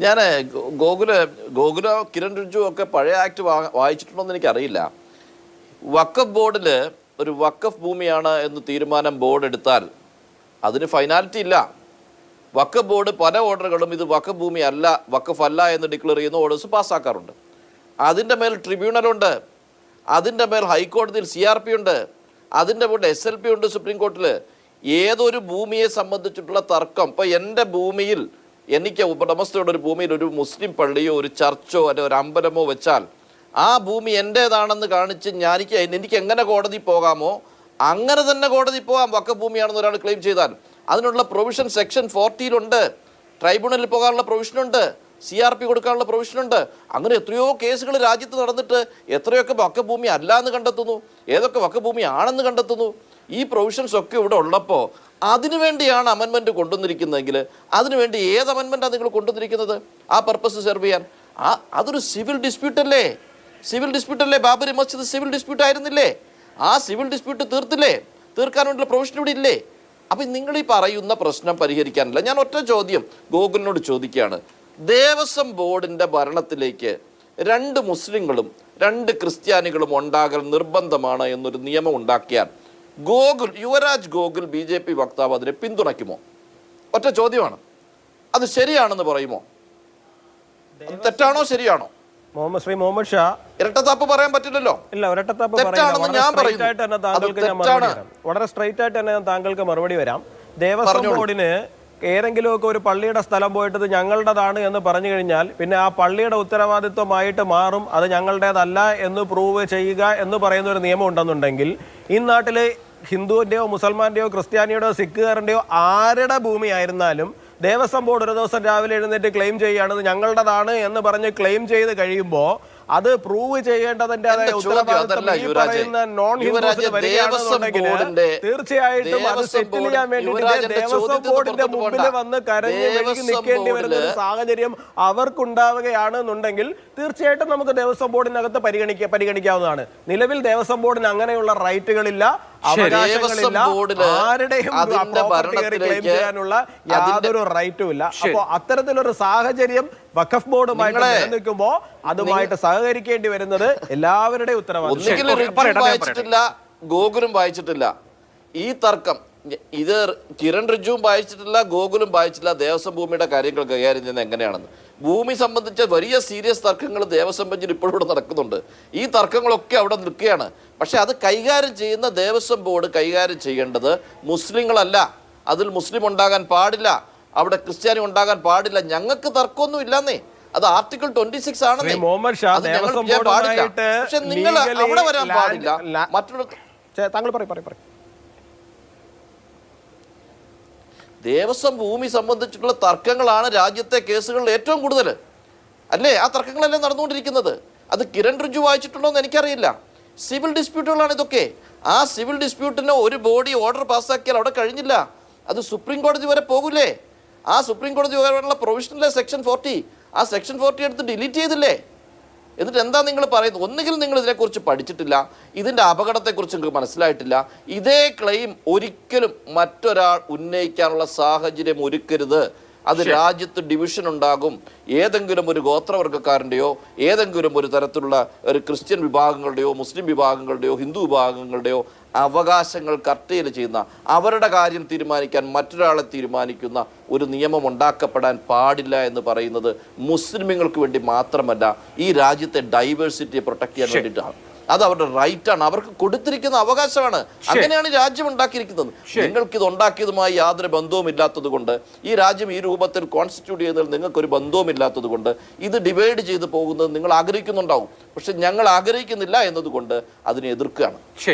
ഞാൻ ഗോകുല ഗോകുല കിരൺ റിജു ഒക്കെ പഴയ ആക്ട് വായിച്ചിട്ടുണ്ടോ എന്ന് എനിക്കറിയില്ല. വക്കഫ് ബോർഡിൽ ഒരു വക്കഫ് ഭൂമിയാണ് എന്ന് തീരുമാനം ബോർഡ് എടുത്താൽ അതിന് ഫൈനാലിറ്റി ഇല്ല. വക്കഫ് ബോർഡ് പല ഓർഡറുകളും ഇത് വക്കഫ് ഭൂമി അല്ല വക്കഫ് അല്ല എന്ന് ഡിക്ലെയർ ചെയ്യുന്ന ഓർഡേഴ്സ് പാസ്സാക്കാറുണ്ട്. അതിന്റെ മേൽ ട്രിബ്യൂണലുണ്ട് അതിന്റെ മേൽ ഹൈക്കോടതിയിൽ സി ആർ പി ഉണ്ട്. അതിന്റെ മുകളിൽ എസ് എൽ പി ഉണ്ട് സുപ്രീം കോർട്ടിൽ ഏതൊരു ഭൂമിയെ സംബന്ധിച്ചിട്ടുള്ള തർക്കം ഇപ്പോൾ എന്റെ ഭൂമിയിൽ എനിക്ക് ഉടമസ്ഥയുടെ ഒരു ഭൂമിയിൽ ഒരു മുസ്ലിം പള്ളിയോ ഒരു ചർച്ചോ അല്ലെ ഒരു അമ്പലമോ വെച്ചാൽ ആ ഭൂമി എന്റേതാണെന്ന് കാണിച്ച് ഞാൻ എനിക്ക് എങ്ങനെ കോടതി പോകാമോ അങ്ങനെ തന്നെ കോടതി പോകാം വക്ക ഭൂമിയാണെന്ന് ഒരാൾ ക്ലെയിം ചെയ്താൽ. അതിനുള്ള പ്രൊവിഷൻ സെക്ഷൻ ഫോർട്ടിയിലുണ്ട് ട്രൈബ്യൂണലിൽ പോകാനുള്ള പ്രൊവിഷനുണ്ട് സി ആർ പി കൊടുക്കാനുള്ള പ്രൊവിഷനുണ്ട് അങ്ങനെ എത്രയോ കേസുകൾ രാജ്യത്ത് നടന്നിട്ട് എത്രയൊക്കെ വക്കഭൂമി അല്ല എന്ന് കണ്ടെത്തുന്നു ഏതൊക്കെ വക്കഭൂമി ആണെന്ന് കണ്ടെത്തുന്നു. ഈ പ്രൊവിഷൻസ് ഒക്കെ ഇവിടെ ഉള്ളപ്പോൾ അതിനുവേണ്ടിയാണ് അമെൻമെന്റ് കൊണ്ടുവന്നിരിക്കുന്നതെങ്കിൽ അതിനുവേണ്ടി ഏത് അമെൻമെന്റാണ് നിങ്ങൾ കൊണ്ടുവന്നിരിക്കുന്നത്? ആ പർപ്പസ് സെർവ് ചെയ്യാൻ. ആ അതൊരു സിവിൽ ഡിസ്പ്യൂട്ടല്ലേ സിവിൽ ഡിസ്പ്യൂട്ടല്ലേ ബാബരി മസ്ജിദ് സിവിൽ ഡിസ്പ്യൂട്ട് ആയിരുന്നില്ലേ? ആ സിവിൽ ഡിസ്പ്യൂട്ട് തീർത്തില്ലേ? തീർക്കാൻ വേണ്ടിയുള്ള പ്രൊവിഷൻ ഇവിടെ ഇല്ലേ? അപ്പം നിങ്ങൾ ഈ പറയുന്ന പ്രശ്നം പരിഹരിക്കാനില്ല. ഞാൻ ഒറ്റ ചോദ്യം ഗോകുലിനോട് ചോദിക്കുകയാണ്. ദേവസ്വം ബോർഡിന്റെ ഭരണത്തിലേക്ക് രണ്ട് മുസ്ലിങ്ങളും രണ്ട് ക്രിസ്ത്യാനികളും ഉണ്ടാകൽ നിർബന്ധമാണ് എന്നൊരു നിയമം ഉണ്ടാക്കിയാൽ Gokul Yuvraj Gokul B J P വക്താവ് അതിനെ പിന്തുണയ്ക്കുമോ? ഒറ്റ ചോദ്യമാണ്. അത് ശരിയാണെന്ന് പറയുമോ? തെറ്റാണോ ശരിയാണോ? മുഹമ്മദ് ശ്രീ മുഹമ്മദ് ഷാ. ഇരട്ടത്താപ്പ് പറയാൻ പറ്റില്ലല്ലോ. ഇല്ല ഞാൻ വളരെ സ്ട്രൈറ്റ് ആയിട്ട് തന്നെ താങ്കൾക്ക് മറുപടി വരാം. ദേവസ്വം. ബോർഡിന് ഏതെങ്കിലുമൊക്കെ ഒരു പള്ളിയുടെ സ്ഥലം പോയിട്ടത് ഞങ്ങളുടേതാണ് എന്ന് പറഞ്ഞു കഴിഞ്ഞാൽ പിന്നെ ആ പള്ളിയുടെ ഉത്തരവാദിത്വമായിട്ട് മാറും. അത് ഞങ്ങളുടേതല്ല എന്ന് പ്രൂവ് ചെയ്യുക എന്ന് പറയുന്ന ഒരു നിയമം ഉണ്ടെന്നുണ്ടെങ്കിൽ ഈ നാട്ടിൽ ഹിന്ദുവിന്റെയോ മുസൽമാന്റെയോ ക്രിസ്ത്യാനിയുടെയോ സിഖുകാരന്റെയോ ആരുടെ ഭൂമിയായിരുന്നാലും ദേവസ്വം ബോർഡ് ഒരു ദിവസം രാവിലെ എഴുന്നേറ്റ് ക്ലെയിം ചെയ്യുകയാണ് ഇത് ഞങ്ങളുടേതാണ് എന്ന് പറഞ്ഞ് ക്ലെയിം ചെയ്ത് കഴിയുമ്പോൾ അത് പ്രൂവ് ചെയ്യേണ്ടതിന്റെ തീർച്ചയായിട്ടും അത് സെറ്റിൽ ചെയ്യാൻ വേണ്ടിയിട്ട് യുവരാജന്റെ ദേവസ്വം ബോർഡിന്റെ മുമ്പിൽ വന്ന് കരഞ്ഞ് വെഴുകി നിൽക്കേണ്ടി വരുന്ന ഒരു സാഹചര്യം സാഹചര്യം അവർക്കുണ്ടാവുകയാണെന്നുണ്ടെങ്കിൽ തീർച്ചയായിട്ടും നമുക്ക് ദേവസ്വം ബോർഡിനകത്ത് പരിഗണിക്ക പരിഗണിക്കാവുന്നതാണ്. നിലവിൽ ദേവസ്വം ബോർഡിന് അങ്ങനെയുള്ള റൈറ്റുകളില്ല. ആരുടെയും ചെയ്യാനുള്ള യാതൊരു റൈറ്റും ഇല്ല അപ്പോ അത്തരത്തിലൊരു സാഹചര്യം വഖഫ് ബോർഡുമായിട്ട് നിലനിൽക്കുമ്പോ അതുമായിട്ട് സഹകരിക്കേണ്ടി വരുന്നത് എല്ലാവരുടെയും ഉത്തരവാദിത്തം ഗോകുലും വായിച്ചിട്ടില്ല. ഈ തർക്കം ഇത് കിരൺ റിജുവും വായിച്ചിട്ടില്ല ഗോകുലും വായിച്ചിട്ടില്ല ദേവസ്വം ഭൂമിയുടെ കാര്യങ്ങൾ കൈകാര്യം ചെയ്യുന്നത് എങ്ങനെയാണെന്ന്. ഭൂമി സംബന്ധിച്ച വലിയ സീരിയസ് തർക്കങ്ങൾ ദേവസ്വം ബെഞ്ചിൽ ഇപ്പോഴും ഇവിടെ നടക്കുന്നുണ്ട്. ഈ തർക്കങ്ങളൊക്കെ അവിടെ നിൽക്കുകയാണ്. പക്ഷെ അത് കൈകാര്യം ചെയ്യുന്ന ദേവസ്വം ബോർഡ് കൈകാര്യം ചെയ്യേണ്ടത് മുസ്ലിങ്ങളല്ല. അതിൽ മുസ്ലിം ഉണ്ടാകാൻ പാടില്ല. അവിടെ ക്രിസ്ത്യാനി ഉണ്ടാകാൻ പാടില്ല. ഞങ്ങൾക്ക് തർക്കമൊന്നും ഇല്ലെന്നേ. അത് ആർട്ടിക്കിൾ ട്വന്റി സിക്സ് പാടില്ല. പക്ഷെ നിങ്ങൾ അവിടെ വരാൻ പാടില്ല. മറ്റൊരു താങ്കൾ പറയും പറയും പറയും ദേവസ്വം ഭൂമി സംബന്ധിച്ചിട്ടുള്ള തർക്കങ്ങളാണ് രാജ്യത്തെ കേസുകളിൽ ഏറ്റവും കൂടുതൽ. അല്ലേ? ആ തർക്കങ്ങളല്ലേ നടന്നുകൊണ്ടിരിക്കുന്നത്. അത് കിരൺ റിജു വായിച്ചിട്ടുണ്ടോ എന്ന് എനിക്കറിയില്ല. സിവിൽ ഡിസ്പ്യൂട്ടുകളാണ് ഇതൊക്കെ. ആ സിവിൽ ഡിസ്പ്യൂട്ടിന് ഒരു ബോഡി ഓർഡർ പാസ്സാക്കിയാൽ അവിടെ കഴിഞ്ഞില്ല. അത് സുപ്രീം കോടതി വരെ പോകില്ലേ ആ സുപ്രീം കോടതി വരെയുള്ള പ്രൊവിഷനിലെ സെക്ഷൻ ഫോർട്ടി ആ സെക്ഷൻ ഫോർട്ടി എടുത്ത് ഡിലീറ്റ് ചെയ്തില്ലേ? എന്നിട്ട് എന്താ നിങ്ങൾ പറയുന്നത്? ഒന്നുകിൽ നിങ്ങൾ ഇതിനെക്കുറിച്ച് പഠിച്ചിട്ടില്ല ഇതിന്റെ അപകടത്തെക്കുറിച്ച് നിങ്ങൾക്ക് മനസ്സിലായിട്ടില്ല ഇതേ ക്ലെയിം ഒരിക്കലും മറ്റൊരാൾ ഉന്നയിക്കാനുള്ള സാഹചര്യം ഒരുക്കരുത്. അത് രാജ്യത്ത് ഡിവിഷൻ ഉണ്ടാകും. ഏതെങ്കിലും ഒരു ഗോത്രവർഗക്കാരന്റെയോ ഏതെങ്കിലും ഒരു തരത്തിലുള്ള ഒരു ക്രിസ്ത്യൻ വിഭാഗങ്ങളുടെയോ മുസ്ലിം വിഭാഗങ്ങളുടെയോ ഹിന്ദു വിഭാഗങ്ങളുടെയോ അവകാശങ്ങൾ കർട്ടയിൽ ചെയ്യുന്ന അവരുടെ കാര്യം തീരുമാനിക്കാൻ മറ്റൊരാളെ തീരുമാനിക്കുന്ന ഒരു നിയമം ഉണ്ടാക്കപ്പെടാൻ പാടില്ല എന്ന് പറയുന്നത് മുസ്ലിമുകൾക്ക് വേണ്ടി മാത്രമല്ല ഈ രാജ്യത്തെ ഡൈവേഴ്സിറ്റിയെ പ്രൊട്ടക്ട് ചെയ്യാൻ വേണ്ടിയിട്ടാണ്. അത് അവരുടെ റൈറ്റാണ് ആണ്. അവർക്ക് കൊടുത്തിരിക്കുന്ന അവകാശമാണ്. അങ്ങനെയാണ് രാജ്യം ഉണ്ടാക്കിയിരിക്കുന്നത്. നിങ്ങൾക്ക് ഇത് ഉണ്ടാക്കിയതുമായി യാതൊരു ബന്ധവും ഇല്ലാത്തത് കൊണ്ട് ഈ രാജ്യം ഈ രൂപത്തിൽ കോൺസ്റ്റിറ്റ്യൂട്ട് ചെയ്തതിൽ നിങ്ങൾക്ക് ഒരു ബന്ധവും ഇല്ലാത്തത് കൊണ്ട് ഇത് ഡിവൈഡ് ചെയ്ത് പോകുന്നത് നിങ്ങൾ ആഗ്രഹിക്കുന്നുണ്ടാവും. പക്ഷെ ഞങ്ങൾ ആഗ്രഹിക്കുന്നില്ല എന്നതുകൊണ്ട് അതിനെ എതിർക്കുകയാണ്. ശരി.